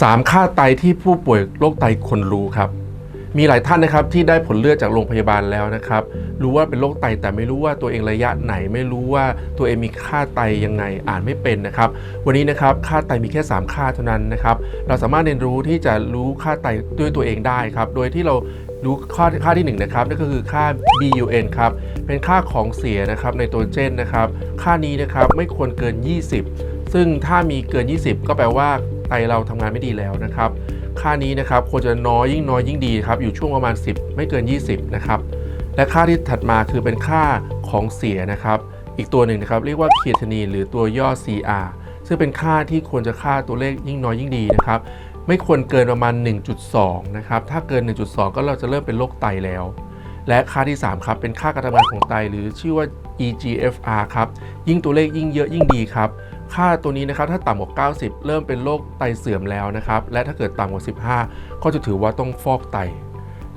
3ค่าไตที่ผู้ป่วยโรคไตควรรู้ครับ มีหลายท่านนะครับที่ได้ผลเลือดจากโรงพยาบาลแล้วนะครับ รู้ว่าเป็นโรคไตแต่ไม่รู้ว่าตัวเองระยะไหน ไม่รู้ว่าตัวเองมีค่าไตยังไงอ่านไม่เป็นนะครับ วันนี้นะครับค่าไตมีแค่ 3 ค่าเท่านั้นนะครับเราสามารถเรียนรู้ที่จะรู้ค่าไตด้วยตัวเองได้ครับ โดยที่เรารู้ค่าค่าที่1นะครับนั่นก็คือค่า BUN ครับเป็นค่าของเสียนะครับในตัวเจนนะครับ ค่านี้นะครับไม่ควรเกิน 20 ซึ่งถ้ามีเกิน 20 ก็แปลว่าไตเราทำงานไม่ดีแล้วนะครับ ค่านี้นะครับควรจะน้อยยิ่งน้อยยิ่งดีครับ อยู่ช่วงประมาณ 10 ไม่เกิน 20 นะครับ และค่าที่ถัดมาคือเป็นค่าของเสียนะครับ อีกตัวหนึ่งนะครับเรียกว่าเคทานีนหรือตัวย่อ CR ซึ่งเป็นค่าที่ควรจะค่าตัวเลขยิ่งน้อยยิ่งดีนะครับ ไม่ควรเกินประมาณ 1.2 นะครับ ถ้าเกิน 1.2 ก็เราจะเริ่มเป็นโรคไตแล้ว และค่าที่ 3 ครับ เป็นค่าการทำงานของไตหรือชื่อว่า EGFR ครับ ยิ่งตัวเลขยิ่งเยอะยิ่งดีครับ ค่าตัวนี้นะครับถ้าต่ำกว่า 90 เริ่มเป็นโรคไตเสื่อมแล้วนะครับ และถ้าเกิดต่ำกว่า 15 ก็จะถือว่าต้องฟอกไต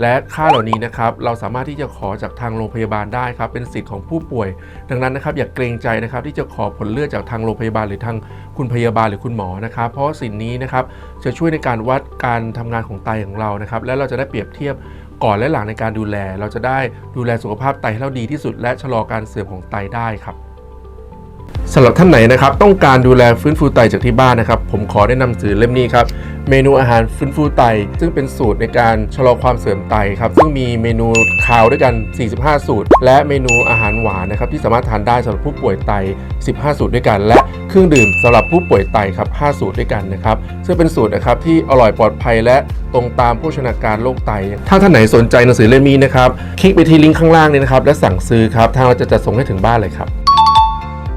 และค่าเหล่านี้นะครับเราสามารถที่จะขอจากทางโรงพยาบาลได้ครับ เป็นสิทธิ์ของผู้ป่วย ดังนั้นนะครับอย่าเกรงใจนะครับที่จะขอผลเลือดจากทางโรงพยาบาลหรือทางคุณพยาบาลหรือคุณหมอนะครับ เพราะสิ่งนี้นะครับจะช่วยในการวัดการทำงานของไตของเรานะครับ และเราจะได้เปรียบเทียบก่อนและหลังในการดูแล เราจะได้ดูแลสุขภาพไตให้เราดีที่สุด และชะลอการเสื่อมของไตได้ครับ สำหรับท่านไหนนะครับต้องการดูแลฟื้นฟูไตจากที่บ้านนะครับผมขอแนะนำสื่อเล่มนี้ครับเมนูอาหารฟื้นฟูไต ซึ่งเป็นสูตรในการชะลอความเสื่อมไตครับซึ่งมีเมนูคาวด้วยกัน 45 สูตร และเมนูอาหารหวานนะครับที่สามารถทานได้สำหรับผู้ป่วยไต 15 สูตรด้วยกัน และเครื่องดื่มสำหรับผู้ป่วยไตครับ 5 สูตรด้วยกันนะครับซึ่งเป็นสูตรนะครับที่อร่อยปลอดภัยและตรงตามโภชนาการโรคไต ถ้าท่านไหนสนใจหนังสือเล่มนี้นะครับคลิกไปที่ลิงก์ข้างล่างนี้นะครับและสั่งซื้อครับทางเราจะจัดส่งให้ถึงบ้านเลยครับ